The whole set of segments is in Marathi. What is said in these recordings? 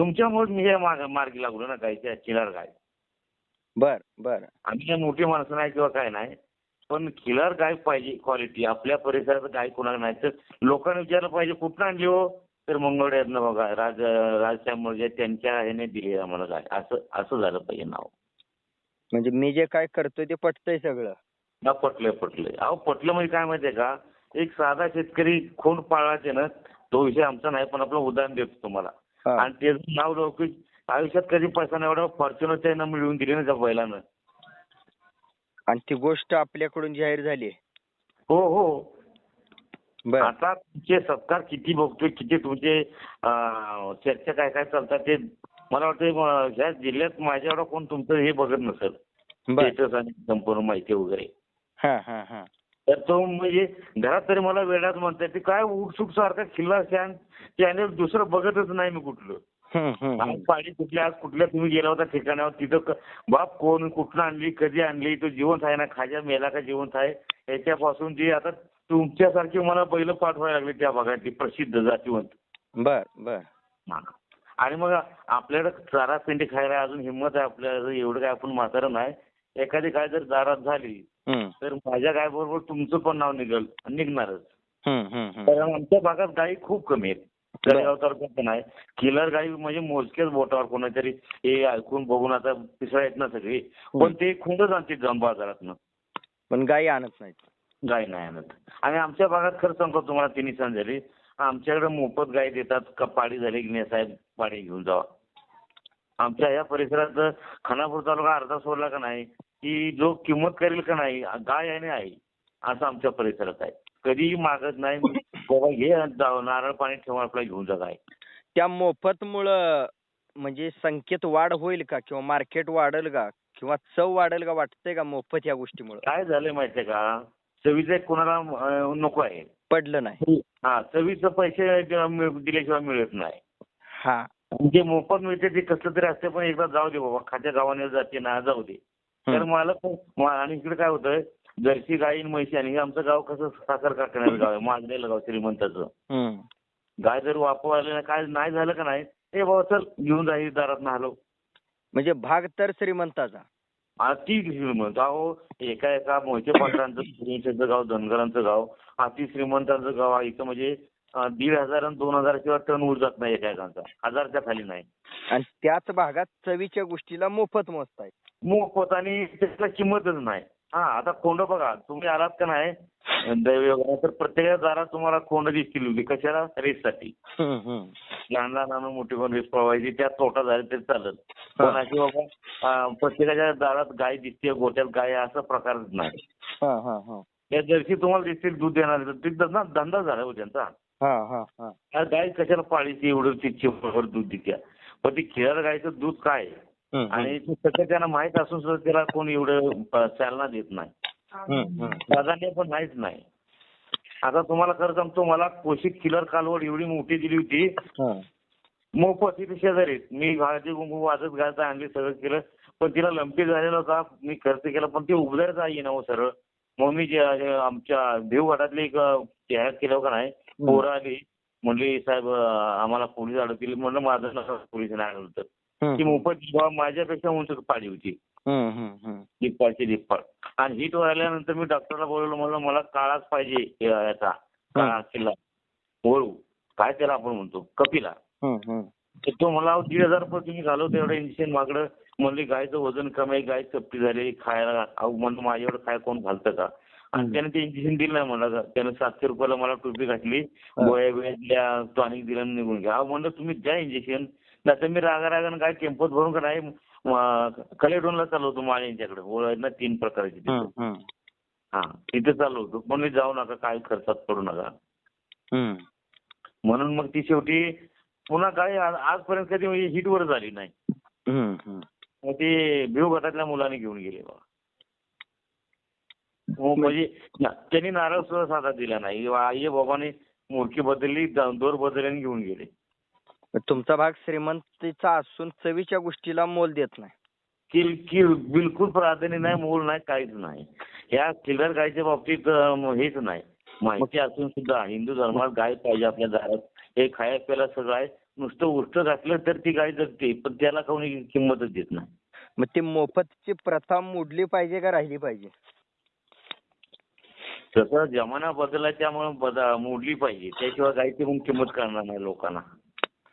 तुमच्यामुळे मी हे माग- मार्गी लागलो ना गायच्या किलर गाय बर बर. आम्ही काही मोठी माणसं नाही किंवा काय नाही पण किलर गाय पाहिजे क्वालिटी आपल्या परिसरात गाय कोणाला नाही? तर लोकांनी विचारलं पाहिजे कुठं आणली हो? तर मंगळवेढ्यातनं बघा राज राजशामळे त्यांच्या ह्याने दिली आम्हाला गाय असं असं झालं पाहिजे नाव. म्हणजे मी जे काय करतोय ते पटतंय सगळं? ना पटलंय पटलंय. अहो पटलं म्हणजे काय माहितीये का? एक साधा शेतकरी खोंड पाळायचे ना तो विषय आमचा नाही पण आपलं उदाहरण देतो तुम्हाला. आणि ते नाव लौकिक आयुष्यात कधी पैसा एवढा फॉर्च्युनर ना मिळवून दिली ना त्या बैलानं. आणि ती गोष्ट आपल्याकडून जाहीर झाली हो हो. आता तुमचे सत्कार किती बघतोय किती तुमचे चर्चा काय काय चालतात ते मला वाटतं ह्या जिल्ह्यात माझ्या एवढा कोण तुमचं हे बघत नसेल. स्टेटस आणि संपूर्ण माहिती वगैरे. हा हा हा. तर तो म्हणजे घरात तरी मला वेळात म्हणतात ते काय उठसूक सारखा खिल्ला छान चॅनल दुसरं बघतच नाही मी कुठलं. आज. पाडी कुठल्या आज कुठल्या तुम्ही गेला होता ठिकाणावर तिथं बाप कोण कुठनं आणली कधी आणली तो जिवंत आहे ना खाजा मेला का जिवंत आहे? याच्यापासून जी आता तुमच्यासारखी मला पहिलं पाठवायला लागली त्या भागातली प्रसिद्ध जातीवंत. बर बर. आणि मग आपल्याकडे चारा पिंडी खायला अजून हिंमत आहे आपल्याला एवढं काय आपण म्हातारं नाही. एखादी काय जर दारात झाली तर माझ्या गायबरोबर तुमचं पण नाव निघल निघणारच. कारण आमच्या भागात गायी खूप कमी आहेत. तालुक्यात पण आहे. किलर गायी म्हणजे मोजकेच बोटावर कोणातरी हे ऐकून बघून आता पिसळ आहेत ना सगळी. पण ते खुंडच आणते जाऊन बाजारातनं. पण गायी आणत नाहीत. गाय नाही आणत. आणि आमच्या भागात खरं सांगतो तुम्हाला तिन्ही सण झाली आमच्याकडे मोफत गाय देतात. का पाडी झाली की नाही साहेब? पाडी घेऊन जावा. आमच्या या परिसरात खानापूर तालुका अर्धा सोडला का नाही की जो किंमत करेल का नाही गाय आणि आई असं आमच्या परिसरात आहे. कधीही मागत नाही बाबा घे नारळ पाणी ठेवा आपला घेऊन जा गाय. त्या मोफत मुळे म्हणजे संख्येत वाढ होईल का किंवा मार्केट वाढेल का किंवा चव वाढेल का वाटतंय का मोफत या गोष्टीमुळे? काय झालंय माहितीये का? चवीचं कोणाला नको आहे. पडलं नाही. हा चवीचं पैसे दिल्याशिवाय मिळत नाही. हा. जे मोफत मिळते ते कसलं तरी असते पण एकदा जाऊ दे बाबा खात्या गावाने जाते ना जाऊ दे तर. मला पण- आणि इकडे काय होतंय जर्सी गाई आणि म्हैशी आणि हे आमचं गाव कसं साखर कारखान्याचं गाव आहे माझलेलं गाव श्रीमंताचं. गाय जर वापरले ना काय नाही झालं का नाही ए बाबा चल घेऊन जा ही दारात हलव म्हणजे भाग तर श्रीमंताचा अति श्रीमंत अहो एका एका मोहिते पाटलांचं गाव धनगरांचं गाव अति श्रीमंतांचं गाव आहे इथं म्हणजे दीड हजार आणि दोन हजाराशिवाय टन ऊस जात नाही एका एकाचा हजारच्या खाली नाही. आणि त्याच भागात चवीच्या गोष्टीला मोफत मोजतायत मोफत आणि त्याला किंमतच नाही. हा आता कोंड बघा तुम्ही आलात का नाही? दैवयोगाने तर प्रत्येक दारात तुम्हाला कोंड दिसतील उभी. कशाला? रेससाठी. लहान लहान मोठी कोण रेस पळवायची त्यात तोटा झाला तरी चालत पण अशी बाबा प्रत्येकाच्या दारात गाय दिसते गोट्यात गाय असा प्रकारच नाही. हा हा हा. त्या जर्सी तुम्हाला दिसतील दूध देणार ते धंदा झाला हो त्यांचा. त्या गाय कशाला पाळीची एवढं तिची दूध देत्या? पण ती खिळार गायचं दूध काय. आणि ते सगळं त्यांना माहीत असून सुद्धा त्याला कोण एवढं चालना देत नाही. प्राधान्य पण नाहीच नाही. आता तुम्हाला खरं सांगतो मला पोषित किलर कालवड एवढी मोठी दिली होती. हा. मोफत तिथे शेजारीच. मी घालाची कुंकू वाजत घालता आणली सगळं केलं. पण तिला लंपी झालेला होता. मी खर्च केला पण ते उघडायच आहे ना हो सरळ. मग मी आमच्या देवगडातली एक जाहिरात केलं का नाही? पोरं आली म्हणली साहेब आम्हाला पोलीस अडकली. म्हणलं माझं नका पोलीस नाही अडवलं ती मोफत माझ्यापेक्षा उंच पाडी होती. दिप्पाळची दिप्पाळ आणि हिट व्हायल्यानंतर मी डॉक्टरला बोलवलं म्हणलं मला काळाच पाहिजे याचा काळा किल्ला. वळू काय त्याला आपण म्हणतो? कपिला. तर तो मला दीड हजार रुपये तुम्ही घालवतो एवढं इंजेक्शन मागणं. म्हणली गायचं वजन कमी गाय चपटी झाली खायला अहो म्हणतो माझ्या एवढं काय कोण घालतं का? आणि त्याने ते इंजेक्शन दिलं नाही म्हणलं त्यानं सातशे रुपयाला मला टोपी घातली. गोळ्या बिळ्या टॉनिक दिलं आणि निघून घ्या म्हणलं तुम्ही द्या इंजेक्शन नाही तर मी रागा रागानं काय टेम्पोत भरून का नाही कलेडोनला चालवतो माळे यांच्याकडे. ओळख ना तीन प्रकारची. हा तिथे चालू होतो. पण मी जाऊ नका काय खर्चात पडू नका. म्हणून मग ती शेवटी पुन्हा काय आज- आजपर्यंत कधी म्हणजे हिटवर झाली नाही. मग ते भिव गटातल्या मुलाने घेऊन गेले बा. हो म्हणजे ना- त्यांनी नारळ सुद्धा साधा दिला नाही. आई बाबाने मूर्ती बदलली दोर बदलली आणि घेऊन गेले. तुमचा भाग श्रीमंतीचा असून चवीच्या गोष्टीला मोल देत नाही. किल किल बिलकुल प्राधान्य नाही मूल नाही काहीच नाही. या किलर गायच्या बाबतीत हेच नाही. माहिती असून सुद्धा हिंदू धर्मात गाय पाहिजे आपल्या दारात. हे खाया प्यायला सगळं आहे. नुसतं उष्ट घातलं तर ती गाय जगते पण त्याला कोणी किंमतच देत नाही. मग ती मोफतची प्रथा मोडली पाहिजे का राहिली पाहिजे? तसं जमाना बदलला त्यामुळे बदा मोडली पाहिजे. त्याशिवाय गायची पण किंमत करणार नाही लोकांना.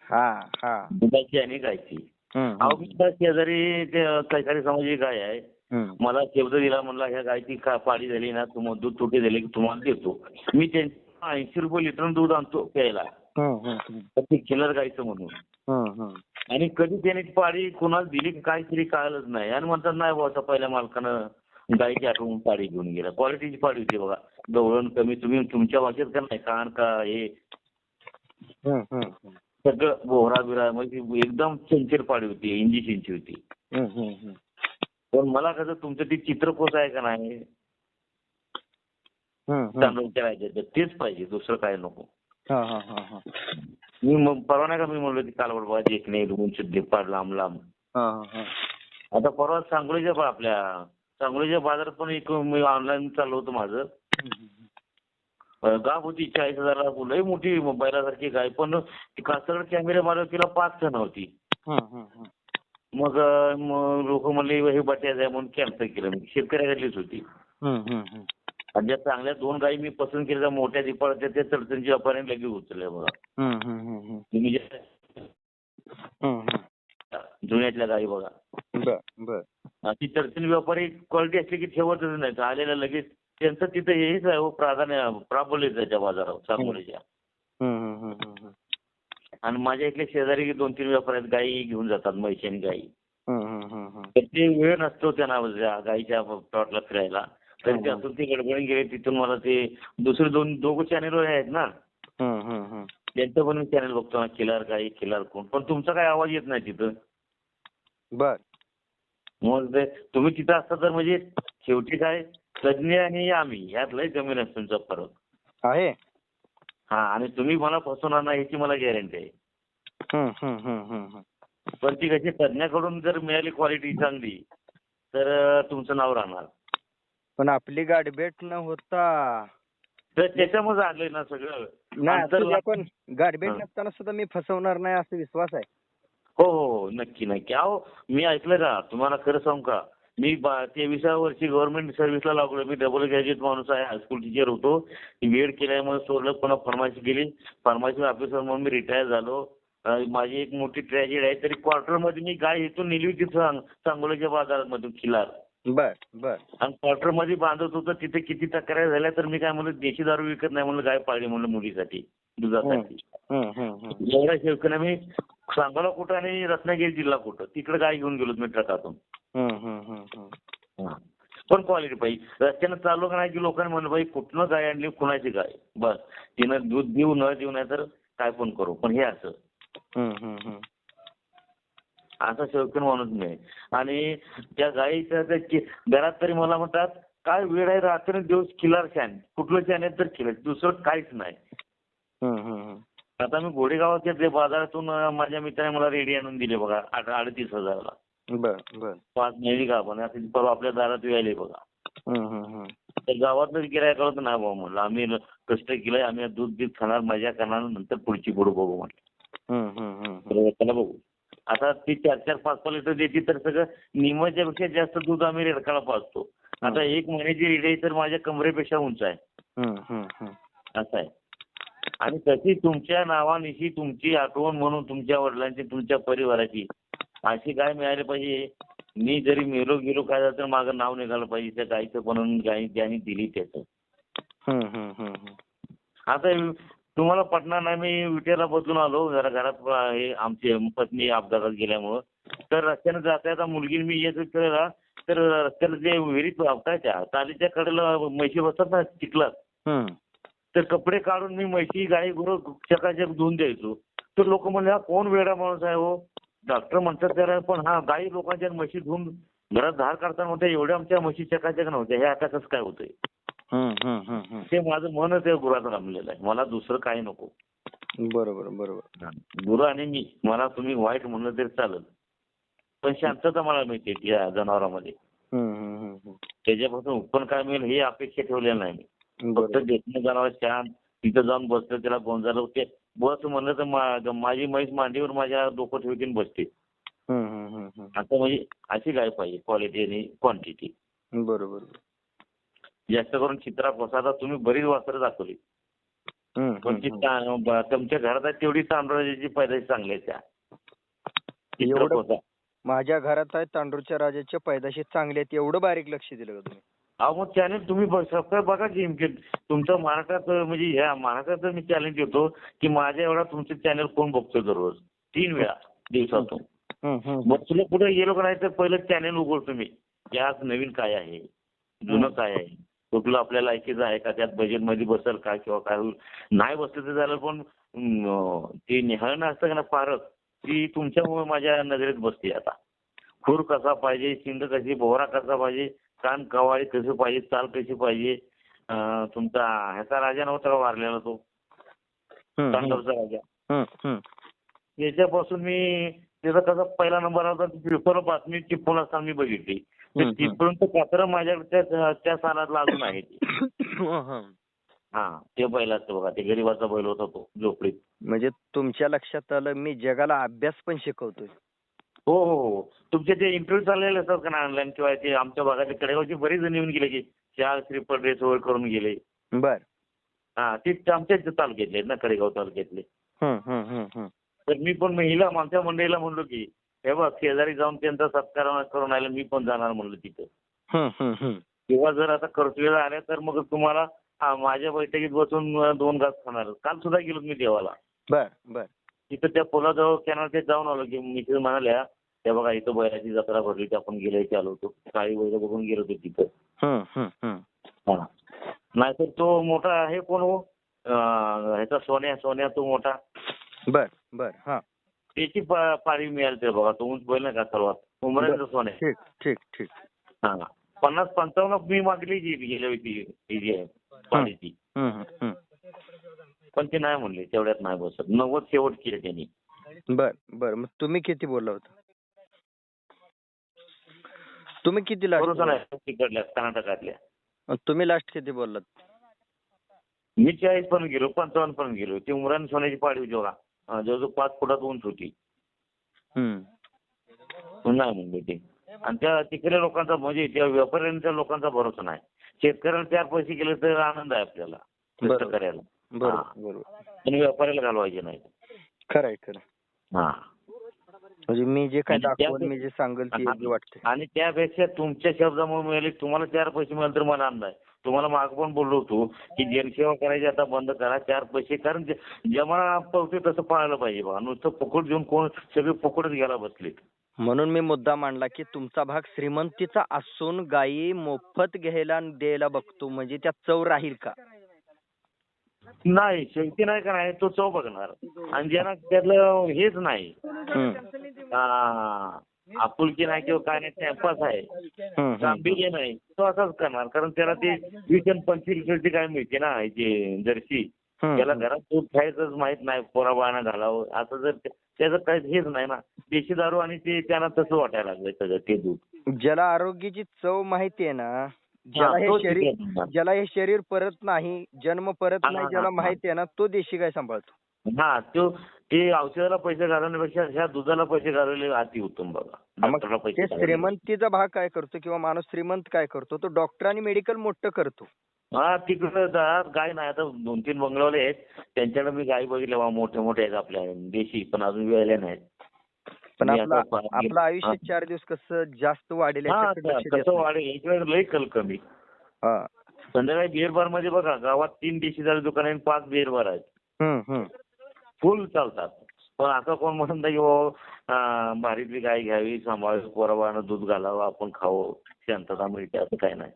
हा हा. दुधाची आणि गायची त्या शेजारी ते सहकारी समाजाची गाय आहे. मला शब्द दिला म्हणला ह्या गायची पाडी झाली ना? तुम्हाला दूध तुटे झाले की तुम्हाला देतो. मी त्यांच्या ऐंशी रुपये लिटर दूध आणतो प्यायला. ते किलर गायचं म्हणून. आणि कधी त्याने पाडी कुणाला दिली की काय तरी कळलंच नाही. आणि म्हणतात नाही आता पहिल्या मालकानं गायची आठवून पाडी घेऊन गेला. क्वालिटीची पाडी होती बघा. गवळण कमी. तुम्ही तुमच्या भाषेत का नाही? कान का हे. सगळं बोहरा बिरा म्हणजे एकदम चंचल पाडी होती. इंजी चिंची होती. पण मला कसं तुमचं ते चित्रकोच आहे का नाही? हम्म. तांदूळच्या राहायचं तेच पाहिजे. दुसरं काय नको. हा, हा, हा, हा. मी मग परवा नाही का मी म्हणलो ती कालवड एक नाही उंच ढेपाड लांब लांब. हा, हा, हा. आता परवा सांगोलीच्या बा- आपल्या सांगोलीच्या बाजारात पण एक मी ऑनलाईन चालू होतं माझं. गाव होती चाळीस हजारला लई मोठी बैलासारखी गाय. पण ती कासरड कॅमेरे मारव तिला पाच टन होती. मग लोक म्हणले हे बट्याच आहे म्हणून कॅन्सल केलं. मी शेतकऱ्याकडलीच होती. आणि ज्या चांगल्या दोन गायी मी पसंत केल्या मोठ्या दिपाळच्या त्या चडचणच्या व्यापाऱ्याने लगेच उचलल्या बघा हम्म. तुम्ही जुन्यातल्या गायी बघा. बर ती व्यापारी क्वालिटी असली की ठेवतच नाही. आलेल्या लगेच त्यांचं तिथं हेच आहे हो प्राधान्य प्राबल्य त्याच्या बाजारावर सांगोलीच्या. आणि माझ्या इथले शेजारी दोन तीन व्यापारी आहेत गायी घेऊन जातात म्हैशी आणि गायी. तर ते वेळ नसतो त्यांना त्या गायीच्या प्लॉटला फिरायला. तर. त्यातून ते गडबडून गेले तिथून मला ते दुसरे दोन दोघं चॅनल आहेत ना. त्यांचं पण मी चॅनल बघतो ना किलार गाई किलार कोण. पण तुमचा काय आवाज येत नाही तिथं? बर. मग तुम्ही तिथं असता तर म्हणजे शेवटी काय? तज्ञ आणि आम्ही ह्यात लय कमी नसतो तुमचा फरक. आहे? हा आणि तुम्ही मला फसवणार नाही याची मला गॅरंटी आहे. हम्म, हम्म, हम्म, हम्म, हम्म. पण ती कशी तज्ञाकडून जर मिळाली क्वालिटी चांगली तर अं, तुमचं नाव राहणार. पण आपली गाडी भेट न होता तर त्याच्यामुळे आणलंय ना सगळं. नाही अंतर असू द्या, पण हा. नसताना सुद्धा मी फसवणार नाही असा विश्वास आहे. हो हो हो नक्की नक्की. अहो मी ऐकलं का तुम्हाला खरं सांगू का? मी बा- तेविसाव्या वर्षी गव्हर्नमेंट सर्व्हिसला लागलो. मी डबल ग्रॅज्युएट माणूस आहे हायस्कूल टीचर होतो. वेळ केल्यामुळे सोडलं पुन्हा फार्मसी केली फार्मसी ऑफिसर म्हणून मी रिटायर झालो. माझी एक मोठी ट्रॅजेडी आहे तरी क्वार्टरमध्ये मी गाय इथून नेली होती सांग सांगोल्याच्या बाजारामधून खिलार. बर बर. आणि क्वार्टरमध्ये बांधत होतं तिथे किती तक्रारी झाल्या तर मी काय म्हणलं देशी दारू विकत नाही म्हणलं गाय पाळली म्हणलं मुलीसाठी दुधासाठी. एवढ्या शेवकाने मी सांगोला कुठं आणि रत्नागिरी जिल्हा कुठं? तिकडे गाय घेऊन गेलो मी ट्रकातून. पण क्वालिटी पाहिजे. रस्त्यानं चाललो का नाही की लोकांनी म्हणलं बाई कुठनं गाय आणली कुणाची गाय? बस. तिनं दूध देऊ न देऊ नाही तर काय पण करू. पण हे असं. असा शौकीन माणूस मी. आणि त्या कि- घरात तरी मला म्हणतात काय वेळ आहे रात्री दिवस किलार छान कुठलं छान आहे तर किलर दुसरं काहीच नाही. आता मी घोडेगावाच्या ते बाजारातून माझ्या मित्राने मला रेडी आणून दिले बघा आठ अडतीस हजाराला. बर बर. पाच महिने का पण आता ती परवा आपल्या दारात यायले बघा. हम्म, हम्म, हम्म. तर गावातलं गिरायक होतं नाही बाबा म्हणलं. आम्ही कष्ट केलंय आम्ही दूध बीत खाणार मजा करणार नंतर पुढची पुढे बघू म्हटलं. हम्म, हम्म, हम्म. बरोबर त्याला बघू. आता ती चार चार पाच पाच लिटर देते तर सगळं निम्मच्या पेक्षा जास्त दूध आम्ही रेडकाला पाजतो. आता एक महिन्याची रेडी आहे तर माझ्या कमरेपेक्षा उंच आहे. हम्म, हम्म, हम्म. असं आहे. आणि तशी तुमच्या नावानिशी तुमची आठवण म्हणून तुमच्या वडिलांची तुमच्या परिवाराची अशी गाय मिळाली पाहिजे? मी जरी मेलो गेलो काय झालं तर माझं नाव निघालं पाहिजे. त्या गायचं म्हणून गाय ज्यांनी दिली त्याचं. आता तुम्हाला पटणार नाही मी विटेला बदलून आलो जरा घरात हे आमची पत्नी अपघातात गेल्यामुळं. तर रस्त्याने जाता येता मुलगी मी येत केला तर रस्त्याला जे विहिरीत काय त्या चालीच्या कडेला म्हशी बसतात ना चिखलात. तर कपडे काढून मी म्हशी गाई गुरं चकाचक धुवून द्यायचो. तर लोक म्हणले हा कोण वेडा माणूस आहे हो? डॉक्टर म्हणतात त्याला पण हा गाई लोकांच्या म्हशी धुवून घरात धार काढताना म्हणतात एवढ्या आमच्या म्हशी चकाचक नव्हत्या हे आता कसं काय होतंय. ते माझं मनच त्या गुरात रमलेलं आहे. मला दुसरं काही नको. बरोबर बरोबर. गुरु आणि मी मला तुम्ही वाईट म्हणलं तरी चालेल. पण शांतता मला मिळते या जनावरांमध्ये. त्याच्यापासून उत्पन्न काय मिळेल हे अपेक्षा ठेवलेलं नाही मी. फक्त देखणं जनावर शांत तिथं जाऊन बसलं त्याला गोंजारलं ते बस म्हणलं तर माझी म्हैस मांडीवर माझ्या डोकं ठेवतील बसते. आता म्हणजे अशी गाय पाहिजे क्वालिटी आणि क्वांटिटी बरोबर. जास्त करून चित्रा प्रसादात तुम्ही बरीच वासरं दाखवली. पण ती तुमच्या घरात आहे तेवढी तांदळाची पैदाशी चांगली आहे त्या. माझ्या घरात आहे तांडूरच्या राजाच्या पैदाशी चांगले आहेत एवढं बारीक लक्ष दिलं का तुम्ही? अहो मग चॅलेंज तुम्ही सबस्क्राईब बघा की इनकेस तुमचं महाराष्ट्रात म्हणजे ह्या महाराष्ट्राचं मी चॅलेंज देतो की माझ्या एवढा तुमचं चॅनल कोण बघतो दररोज? तीन वेळा दिवसातून. मग तुला पुढे गेलो का नाही तर पहिलं चॅनल उघडतो मी. की आज नवीन काय आहे? जुनं काय आहे? कुठलं आपल्या लायकीचं आहे का? त्यात बजेटमध्ये बसेल का? किंवा काय? होईल नाही बसलं तर झालं पण ते निहाळणं असतं का ना फारच ती तुमच्यामुळे माझ्या नजरेत बसते आता. खूर कसा पाहिजे? शिंग कशी? बोहरा कसा पाहिजे? कान कवाळी कशी पाहिजे चाल कशी पाहिजे तुमचा ह्याचा राजा नव्हता का वारलेला तो? तांडवचा राजा. याच्यापासून मी त्याचा कसा पहिला नंबर होता पेपर बातमी टिपून असताना मी बघितली. तिथपर्यंत पात्र माझ्याकडे त्या सालातला अजून आहे. हा ते बैल असतं बघा ते गरीबाचा बैल होता तो झोपडीत. म्हणजे तुमच्या लक्षात आलं मी जगाला अभ्यास पण शिकवतोय. हो हो हो. तुमचे ते इंटरव्ह्यू चाललेले असतात का ना ऑनलाईन किंवा ते आमच्या भागातले कडेगावचे बरेच जण येऊन गेले की चार श्रीफळ ड्रेस वगैरे करून गेले. बर. हा ते आमच्याच तालुक्यातले आहेत ना कडेगाव तालुक्यातले. हं, हं, हं, हं. तर मी पण महिला आमच्या मंडळीला म्हणलो की हे बघ शेजारी जाऊन त्यांचा सत्कार करून आला मी पण जाणार म्हणलं तिथं. हं, हं, हं. किंवा जर आता कर्तव्य आल्या तर मग तुम्हाला हा, माझ्या बैठकीत बसून अं, दोन घास खाणार. काल सुद्धा गेलो मी देवाला. बर बर. तिथं त्या पुलाजवळ कॅनल ते जाऊन आलो की मी तिथे म्हणाल्या त्या बघा इथं बैलाची जत्रा भरली की आपण गेले चालू होतो. काही बैल बघून गेलो होतो तिथं. हं, नाहीतर तो मोठा आहे कोण हो? ह्याचा सोन्या सोन्या तो मोठा. बर बर हा. त्याची पाळी मिळाली ते बघा तो उंच बैल नाही का सर्वात? उमरांचा सोन्या. ठीक ठीक ठीक. हा. पन्नास पंचावन्न मी मागली जी गेल्या वेळी ती जी आहे पाळीची. पण ते नाही म्हणले तेवढ्यात नाही बसत. नव्वद शेवट केले त्यांनी. बर बर. मग तुम्ही किती बोलला होता? तुम्ही किती लास्ट बरोबर नाही तिकडल्या कर्नाटकातल्या. तुम्ही लास्ट किती बोललात? मी चाळीस पण गेलो पंचावन्न पण गेलो. ती उमरान सोन्याची पाळी होती बघा अं, जवळजवळ पाच फुटात उंच होती. हं. पण नाही म्हणले ते आणि त्या तिकडल्या लोकांचा म्हणजे त्या व्यापाऱ्यांच्या लोकांचा भरोसा नाही. शेतकऱ्याला चार पैसे गेले तर आनंद आहे आपल्याला. बरोबर. शेतकऱ्याला बरोबर. बरोबर. पण व्यापाऱ्याला घालवायचे नाही खरं आहे खरं हा. म्हणजे मी जे काय दाखवल मी जे सांगेल ते. योग्य वाटते. आणि त्यापेक्षा तुमच्या शब्दामुळे मिळाले तुम्हाला चार पैसे मिळाले तर मला आहे तुम्हाला माग पण बोललो होतो की जनसेवा करायची आता बंद करा चार पैसे. कारण जे- जमाना पळतोय तसं पाळायला पाहिजे बघा नुसतं फुकट घेऊन कोण सगळे फुकटच घ्यायला बसले म्हणून मी मुद्दा मांडला की तुमचा भाग श्रीमंतीचा असून गायी मोफत घ्यायला द्यायला बघतो. म्हणजे त्या चव राहील का? नाही शेवटी नाही का नाही तो चव बघणार. आणि ज्यांना त्यातलं हेच नाही. हं. आपुलकी नाही किंवा काय नाही टाइमपास आहे. गांभीर्य नाही तो असाच करणार. कारण त्याला ते वीस आणि पंचवीस काय मिळते ना जे जर्सी त्याला. घरात दूध खायचंच माहीत नाही पोराबाळांना घालावं. असं जर ते- त्याचं काही हेच नाही ना. देशी दारू आणि ते त्यांना तसं वाटायला लागलं सगळं ते दूध. ज्याला आरोग्याची चव माहिती आहे ना ज्याला हा, शरीर. ज्याला हे परत नाही जन्म परत नाही ज्याला. माहिती आहे ना तो देशी गाय सांभाळतो. हा तो ते औषधाला पैसे घालवण्यापेक्षा ह्या दुधाला पैसे घालवले अति उत्तम बघा. ते. श्रीमंतीचा भाग काय करतो किंवा माणूस श्रीमंत काय करतो? तो डॉक्टर आणि मेडिकल मोठं करतो. हा तिकडं जा- गाय नाही आता दोन तीन बंगलावले आहेत. त्यांच्याकडे मी गाय बघितल्या बा मोठे मोठे आहेत आपल्या देशी पण अजून वेळल्या नाहीत. पण आपलं आता आयुष्य हा. चार दिवस कसं जास्त वाढेल हा कसं. वाढेल याच्याकडे लई कल कमी हा. संध्याकाळी बिअर बारमध्ये बघा गावात तीन देशीदार दुकान आणि पाच बिअर बार आहेत. फुल चालतात पण असं कोण म्हणत नाही की अं, भारीतली गाय घ्यावी सांभाळावी पोराबाळांना दूध घालावं आपण खावं शांतता मिळते असं काय नाही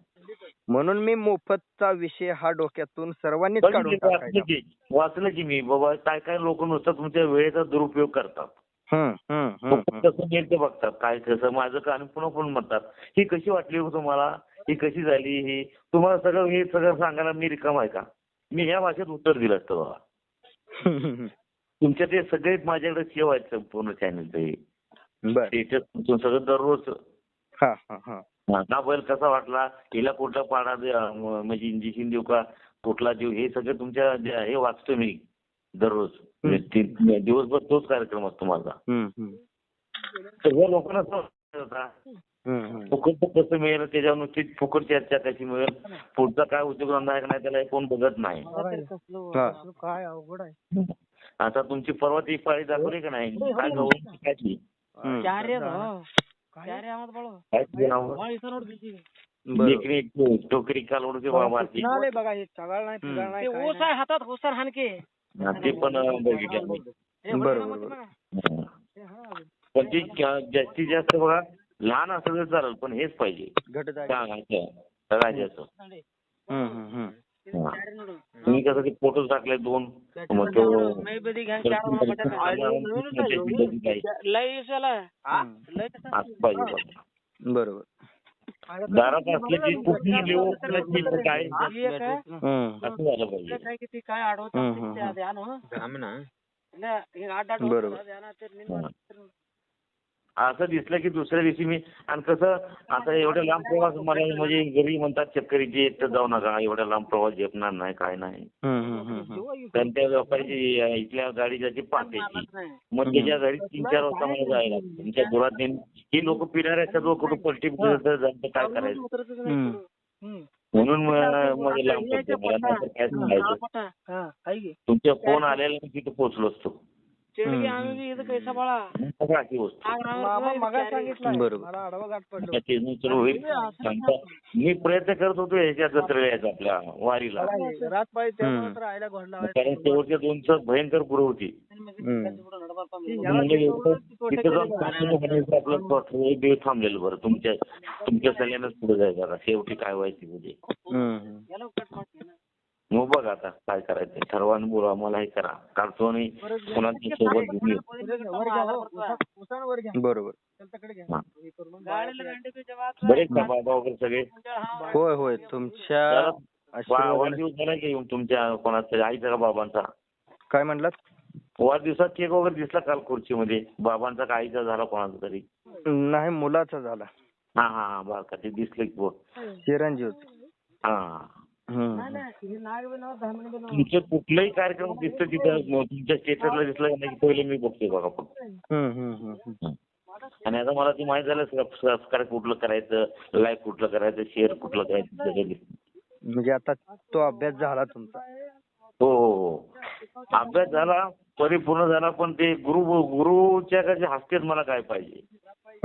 म्हणून मी मोफतचा विषय हा डोक्यातून सर्वांनीच काढून की वाचलं की मी बाबा काय काय लोक नुसतं तुमच्या वेळेचा दुरुपयोग करतात कसं नेट ते बघतात काय कसं माझं का आणि पुन्हा पुन्हा म्हणतात. ही कशी वाटली हो तुम्हाला? ही कशी झाली ही? तुम्हाला सगळं हे सगळं सांगायला मी रिकाम आहे का? मी ह्या भाषेत उत्तर दिलं असतं बाबा. तुमच्या ते सगळे माझ्याकडे सेव आहेत संपूर्ण चॅनलचे स्टेटस सगळं दररोज. हा बैल कसा वाटला? हिला कुठला पाडा म्हणजे इंजेक्शन देऊ का? कुठला देऊ हे सगळं तुमच्या हे वाचतो मी. दररोज. म्हणजे दिवसभर तोच कार्यक्रम असतो माझा. सगळ्या लोकांना फुकट कसं मिळेल त्याच्यावर नुसतीच फुकट चर्चा कशी मिळेल? पुढचा काय उद्योग धंदा आहे नाही त्याला कोण बघत नाही. आता तुमची परवा ती पाळी दाखवली का नाही? काय गव्हर्नमेंट टोकरी काल उडके बाबा हातात हुसर हानके ते पण बघितलं आम्ही बरोबर पण ते जास्तीत जास्त बघा लहान असं तर चालेल पण हेच पाहिजे. राजाचं. तुम्ही कसं ते फोटो टाकले दोन मग तो पाहिजे. बरोबर. दारात असल्याची कुठली लिहू काय? असं झालं पाहिजे. काय अडवत ना. बरोबर. असं दिसलं की दुसऱ्या दिवशी मी आणि कसं आता एवढ्या लांब प्रवास मला म्हणजे घरी म्हणतात शेतकरीची एकटं जाऊ नका एवढ्या लांब प्रवास झेपणार नाही काय नाही. हम्म, हम्म, हम्म, हम्म. कारण त्या व्यापारीची अं, इथल्या गाडी जायची पाचशेची मग त्याच्या घरी तीन चार वाजता मला जायला. तुमच्या घरात नेऊन ही लोक पिणारे असतात लोक कुठं पलटी काय करायचं. म्हणून लांब सांगायचं? तुमच्या फोन आलेला मी तिथे पोहोचलो असतो. ചെडगी इथं कैसा बाळा सांगितलं मी प्रयत्न करत होतो ह्याच्या जत्रेला यायचा आपल्या वारीला मला तेव्हा कारण शेवटच्या दोनच भयंकर पुढे होती थांबलेलं आपलं बरं तुमच्या तुमच्या सगळ्यांनाच पुढे जायचं आता शेवटी काय व्हायची म्हणजे मग बघ आता काय करायचं ठरवा आणि बोला मला हे करा. काढतो आणि कोणाच्या सोबत घेऊन. बरोबर. बरेच बाबा वगैरे सगळे. होय होय. तुमच्या जरा वा- आशीर्वादाने वाढदिवस झाला की येऊन तुमच्या कोणाचा? आईचा का बाबांचा? काय म्हणलात? वाढदिवसात केक वगैरे दिसला काल खुर्चीमध्ये. बाबांचा का आईचा झाला कोणाचा तरी? नाही मुलाचा झाला. हा हा हा. बरं का ते दिसलं की बुवा. चिरंजीव हा. तुमचं कुठलाही कार्यक्रम दिसतं तिथं तुमच्या स्टेटसला दिसलं का नाही पहिले मी बघतोय बघा पण हम्म, हम्म, हम्म, हम्म. आणि आता मला ते माहीत झालं सबस्क्राईब कुठलं करायचं लाईक कुठलं करायचं शेअर कुठलं करायचं सगळं दिसतं. म्हणजे आता तो अभ्यास झाला तुमचा. हो हो हो. अभ्यास झाला परिपूर्ण झाला पण ते गुरु गुरुच्या हस्तेच मला काय पाहिजे?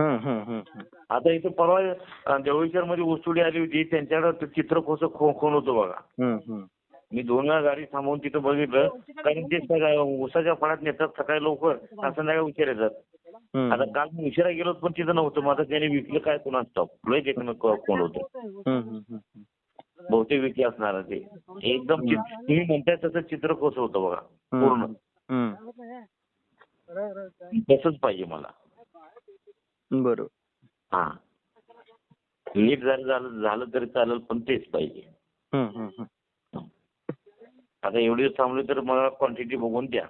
हम्म, हम्म, हम्म, हम्म. आता इथं परवा देवळीकरमध्ये उस्तुडी आली होती त्यांच्याकडे ते चित्र कसं खो खोन होतं बघा. हम्म, हम्म. मी दोन वेळा गाडी थांबवून तिथं बघितलं कारण ते सगळं उसाच्या फळात नेतात सकाळी लवकर आणि संध्याकाळी उशिरा येतात. हम्म. आता काल मी उशिरा गेलो पण तिथं नव्हतं मग आता त्याने विकलं काय कोणा स्टॉप लय त्याच्यानं कोण होतं. बहुतेक विकले असणार ते. एकदम तुम्ही म्हणताय तसं चित्र कसं होतं बघा पूर्ण. तसंच पाहिजे मला. हा. नीट जरी झालं तरी चालेल पण तेच पाहिजे. आता एवढी दिवस थांबले तर मला क्वांटिटी बघून द्या.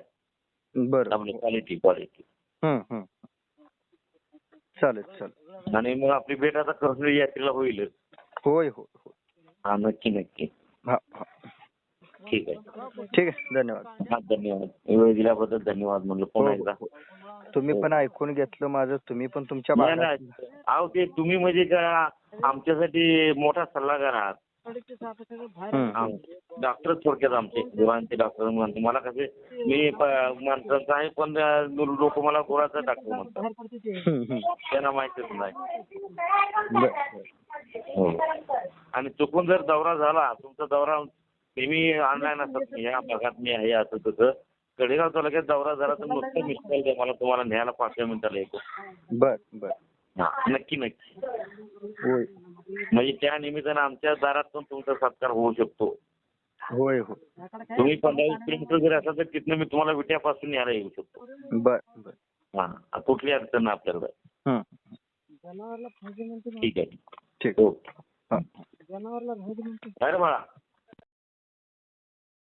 Quality quality. चालेल चालेल. आणि मग आपली भेट आता कसं यात्रेला होईल? होय होय होय. हा नक्की नक्की. हा हा. ठीक आहे. ठीक आहे धन्यवाद. हा धन्यवाद. वेळ दिल्याबद्दल धन्यवाद म्हणलं पुन्हा एकदा. हो, हो. तुम्ही पण ऐकून घेतलं माझं तुम्ही पण तुमच्या नाही भागात नाही अहो ते तुम्ही म्हणजे का आमच्यासाठी मोठा सल्लागार आहात हम्म. डॉक्टर थोडक्यात आमचे गुरांचे डॉक्टर म्हणतो मला कसे मी प- माणसाचा आहे पण लोक मला गुराचा डॉक्टर म्हणतात हम्म, हम्म. त्यांना माहितीच नाही. हो. आणि चुकून जर दौरा झाला तुमचा दौरा नेहमी ऑनलाईन असतात ह्या भागात मी आहे असं तसं कडेगाव तालुक्यात दौरा झाला तर नुसतं मिस कॉल द्या मला तुम्हाला न्यायला पाच सहा मिनिटाला येतो. बर बर. हा नक्की नक्की. होय. म्हणजे त्या निमित्तानं आमच्या दारात पण तुमचा सत्कार होऊ शकतो. होय हो तुम्ही पंधरा वीस किलोमीटर जरी असाल तर तिथनं मी तुम्हाला विट्यापासून न्यायला येऊ शकतो. बर बर. हा कुठली अडचण नाही आपल्याकडे. हम्म. ठीक आहे. ठीक ओके. हा. अरे बाळा